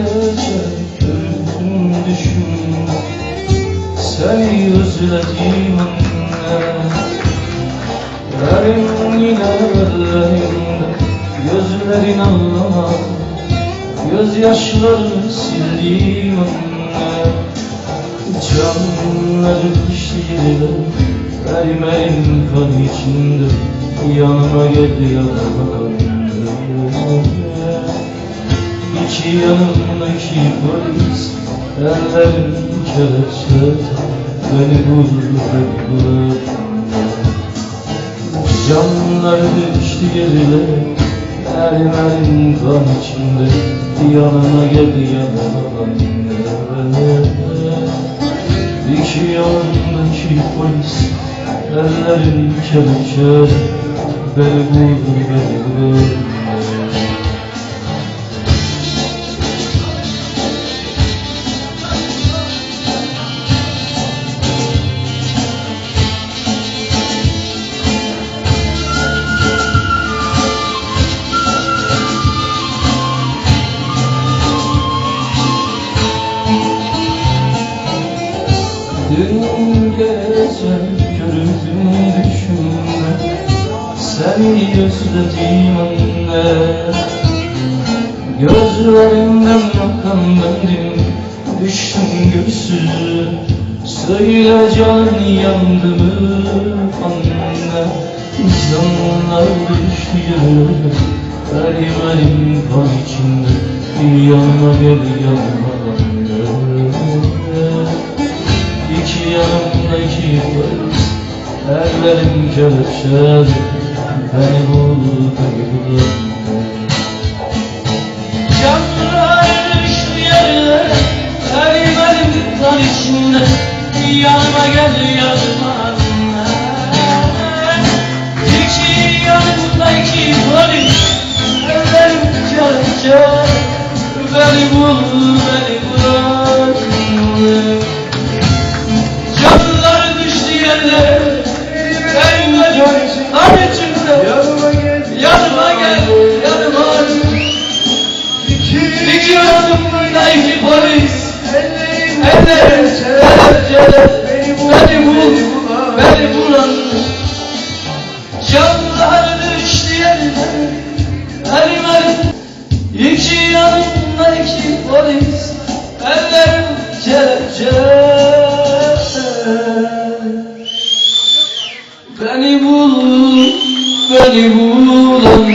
gelecek ölüm düşün Sen özledim anne Yarın yine ellerimde Gözlerin ağlama Gözyaşları sildim anne Canları pişirdim Vermeyin kan içinde. Yanıma gel yanıma İki yanımda iki polis Ellerim kelepçe Beni vur beni vur Canlar düştü gerile Erimeyin kan içinde. Yanıma gel yanıma İki yanımdaki polis Ellerim kelepçe. Beni vurdu beni vurdu Dün gece gördüm düşümde Seni özledim anne Gözlerinden bakan bendim. Düştüm göğsüze Söyle can yandı mı anne Zamanlar düştü yere Elim elim kan içinde. Yanıma gel yanıma Ellerim kelepçeli Beni buldu beni buldu Canlar düştü yere Elim elim kan içinde Yanıma gel yanıma İki yanımda iki polis Ellerimdeki polis. Ellerim serce Beni vur Beni vuran Canlar düştü yerden Ellerim İki yanımdaki polis. Ellerim serce Beni bul. Beni bulan.